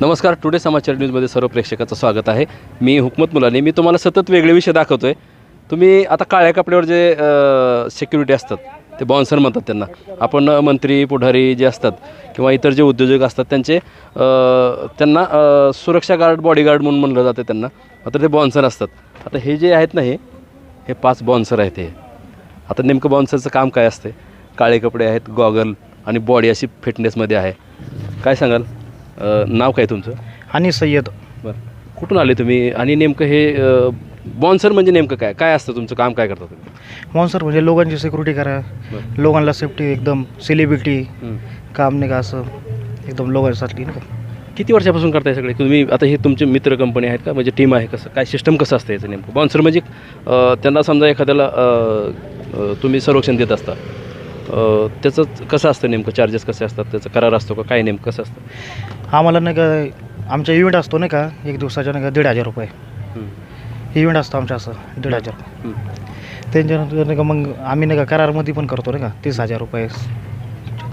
नमस्कार टुडे समाचार न्यूजमध्ये सर्व प्रेक्षकाचं स्वागत आहे. मी हुकमत मुलानी. मी तुम्हाला सतत वेगळे विषय दाखवतो आहे तुम्ही आता काळ्या कपड्यावर जे सिक्युरिटी असतात ते बॉन्सर म्हणतात त्यांना. आपण मंत्री पुढारी जे असतात किंवा इतर जे उद्योजक असतात त्यांचे त्यांना सुरक्षा गार्ड बॉडीगार्ड म्हणून म्हणलं जातं त्यांना. मात्र ते बॉन्सर असतात. आता हे जे आहेत ना हे हे पाच बॉन्सर आहेत हे. आता नेमकं बॉन्सरचं काम काय असते काळे कपडे आहेत गॉगल आणि बॉडी अशी फिटनेसमध्ये आहे. काय सांगाल? अ, नाव काय तुमचं? आणि सय्यद. बरं. कुठून आले तुम्ही? आणि नेमकं हे बॉन्सर म्हणजे नेमकं काय? काय असतं तुमचं? काम काय करता तुम्ही? मॉन्सर म्हणजे लोकांची सिक्युरिटी करा. बरं. लोकांना सेफ्टी एकदम सेलिब्रिटी हं. काम नाही का असं एकदम लोकांसाठी नाही का? किती वर्षापासून करताय सगळे? तुम्ही आता हे तुमचे मित्र कंपनी आहेत का? म्हणजे टीम आहे कसं? काय सिस्टम कसं असतं याचं नेमकं? बॉन्सर म्हणजे अ, त्यांना समजा एखाद्याला अ, अ, तुम्ही संरक्षण देत असता अ, त्याचं कसं असतं नेमकं? चार्जेस कसे असतात? त्याचं करार असतो का? काय नेमकं कसं असतं? आम्हाला नाही का आमचा इव्हेंट असतो नाही का एक दिवसाचा नाही का दीड हजार रुपये. इव्हेंट असतो आमचा असं दीड हजार. त्यांच्यानंतर नाही का मग आम्ही नाही का करारमध्ये पण करतो नाही का तीस हजार रुपये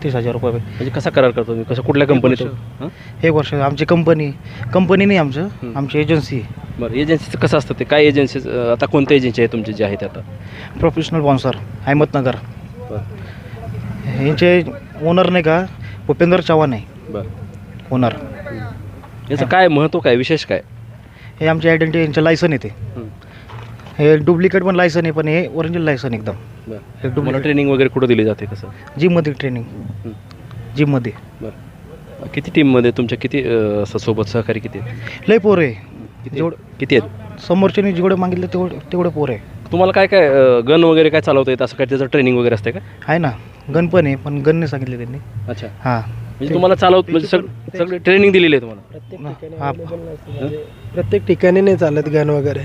तीस हजार रुपये. म्हणजे कसा करार करतो तुम्ही? कसं कुठल्या कंपनीत हां? एक वर्ष आमची कंपनी कंपनी नाही आमचं. आमची एजन्सी बरं एजन्सीचं कसं असतं ते? काय एजन्सी आता कोणत्या एजन्सी आहे तुमचे जे आहेत आता? Professional sponsor Ahmednagar. यांचे ओनर नाही का भूपेंद्र चव्हाण आहे. बरं. ओनर याचं काय महत्त्व काय विशेष काय? हे आमचे आयडेंटिटी यांचे लायसन येते हे डुप्लिकेट पण लायसन आहे पण हे ओरिजिनल लायसन एकदम. हे तुम्हाला ट्रेनिंग वगैरे कुठं दिली जाते कसं? जिममध्ये ट्रेनिंग. जिममध्ये बरं. किती टीममध्ये तुमच्या किती अं, सोबत सहकारी किती आहेत? लय पोर आहे. किती? जेवढं किती आहेत? समोरच्याने जेवढे मागितले तेवढे तेवढे पोर आहे. तुम्हाला काय काय गन वगैरे काय चालवता येत? असं काय त्याचं ट्रेनिंग वगैरे असते का? आहे ना. गन पण आहे पण गन नाही सांगितले त्यांनी. अच्छा. हां. म्हणजे तुम्हाला चालवत म्हणजे सग सगळे ट्रेनिंग दिलेली आहे तुम्हाला. प्रत्येक ना, ठिकाणी हा. available नसतं म्हणजे प्रत्येक ठिकाणी नाही चालत गन वगैरे.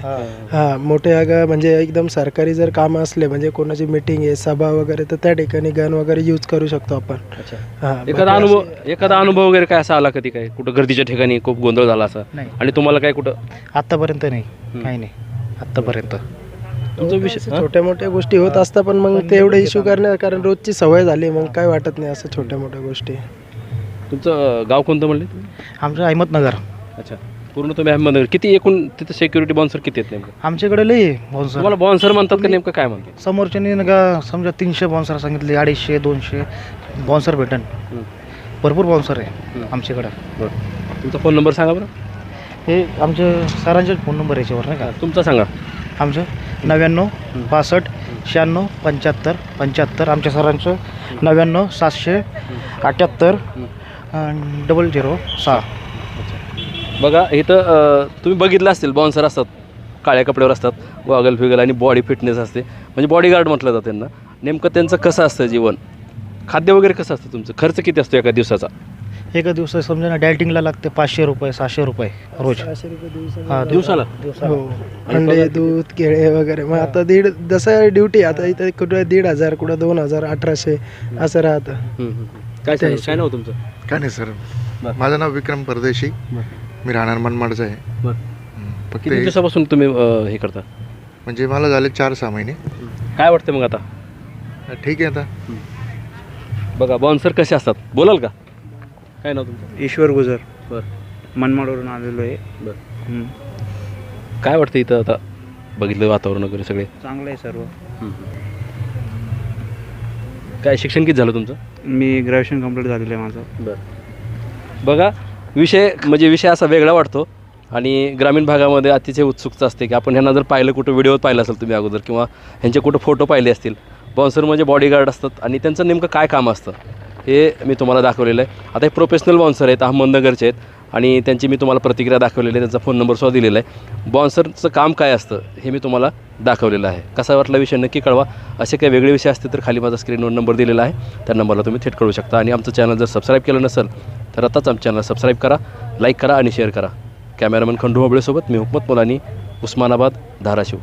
हा. मोठे अगं म्हणजे एकदम सरकारी जर कामं असले म्हणजे कोणाची मीटिंग आहे सभा वगैरे तर त्या ठिकाणी गन वगैरे यूज करू शकतो आपण. अच्छा. हा एखादा अनुभव एखादा अनुभव वगैरे काय असा आला कधी काय? कुठं गर्दीच्या ठिकाणी खूप गोंधळ झाला असा? नाही. आणि तुम्हाला काय कुठं आत्तापर्यंत नाही. काही नाही. तुमचा विषय हां? छोट्या मोठ्या गोष्टी होत असतात पण मग ते एवढे इश्यू करणार कारण रोजची सवय झाली मग काय वाटत नाही असं छोट्या मोठ्या गोष्टी. तुमचं गाव कोणतं म्हणले आमचं अहमदनगर. अच्छा. पूर्ण तुम्ही अहमदनगर. किती एकूण तिथं सिक्युरिटी बॉन्सर किती आहेत नेमकं? आमच्याकडे लय बॉन्सर तुम्हाला बॉन्सर म्हणतात का नेमकं काय म्हणतात? समोरच्याने नाही का समजा तीनशे बॉन्सर सांगितले अडीचशे दोनशे बॉन्सर भेटन. हं. भरपूर बॉन्सर आहे हं. आमच्याकडं. बरं. तुमचा फोन नंबर सांगा बरं. हे आमचे सरांचे फोन नंबर याच्यावर नाही का? तुमचा सांगा. आमचं नव्याण्णव पासष्ट शहाण्णव पंच्याहत्तर पंच्याहत्तर आमच्या सरांचं नव्याण्णव सातशे अठ्याहत्तर डबल झिरो सहा. बघा इथं अं, तुम्ही बघितलं असतील बॉन्सर असतात काळ्या कपड्यावर असतात गॉगल फिगल आणि बॉडी फिटनेस असते. म्हणजे बॉडीगार्ड म्हटलं जातं त्यांना. नेमकं त्यांचं कसं असतं जीवन? खाद्य वगैरे कसं असतं तुमचं? खर्च किती असतो एका दिवसाचा? एका दिवसात समजा ना डायटिंगला लागते पाचशे रुपये सहाशे रुपये रोज. हा दिवसाला? हो. अंडे दूध केळे वगैरे. मग आता दीड जसं ड्युटी आता इथे कुठं दीड हजार कुठं दोन हजार अठराशे असं राहतं. हम्म, हम्म. काय सांगाल? काय नाव तुमचं? काय नाही सर. बरं. माझं नाव विक्रम परदेशी. बरं. मी राहणार मनमाडचं आहे. बरं. हं, फक्त किती हे- दिवसापासून तुम्ही अं, हे करता? म्हणजे मला झाले चार सहा महिने. काय वाटतं मग आता? ठीक आहे आता. बघा बॉन्सर कसे असतात? बोलाल का? काय नाव तुमचं? ईश्वर गुजर. बरं. मनमाडवरून आलेलो आहे. बरं. हं. काय वाटतं इथं आता? बघितलं वातावरण वगैरे सगळे? चांगलं आहे सर्व. काय शिक्षण किती झालं तुमचं? मी ग्रॅज्युएशन कंप्लीट झालेलं आहे माझं. बरं. बघा विषय म्हणजे विषय असा वेगळा वाटतो आणि ग्रामीण भागामध्ये अतिशय उत्सुकता असते की आपण ह्यांना जर पाहिलं कुठं व्हिडिओ पाहिला असेल तुम्ही अगोदर किंवा ह्यांचे कुठं फोटो पाहिले असतील. बॉन्सर म्हणजे बॉडीगार्ड असतात आणि त्यांचं नेमकं काय काम असतं हे मी तुम्हाला दाखवलेलं आहे. आता हे प्रोफेशनल बॉन्सर आहेत अहमदनगरचे आहेत. आणि त्यांची मी तुम्हाला प्रतिक्रिया दाखवलेली आहे त्यांचा फोन नंबरसुद्धा दिलेला आहे. बॉन्सरचं काम काय असतं हे मी तुम्हाला दाखवलेलं आहे. कसा वाटला विषय? नक्की कळवा. असे काही वेगळे विषय असतील तर खाली माझा स्क्रीनवर नंबर दिलेला आहे. त्या नंबरला तुम्ही थेट कळू शकता. आणि आमचं चॅनल जर सबस्क्राईब केलं नसेल तर आताच आमच्या चॅनल सबस्क्राईब करा लाईक करा आणि शेअर करा. कॅमेरामॅन खंडू होबळेसोबत मी हुकमत मुलानी उस्मानाबाद धाराशिव.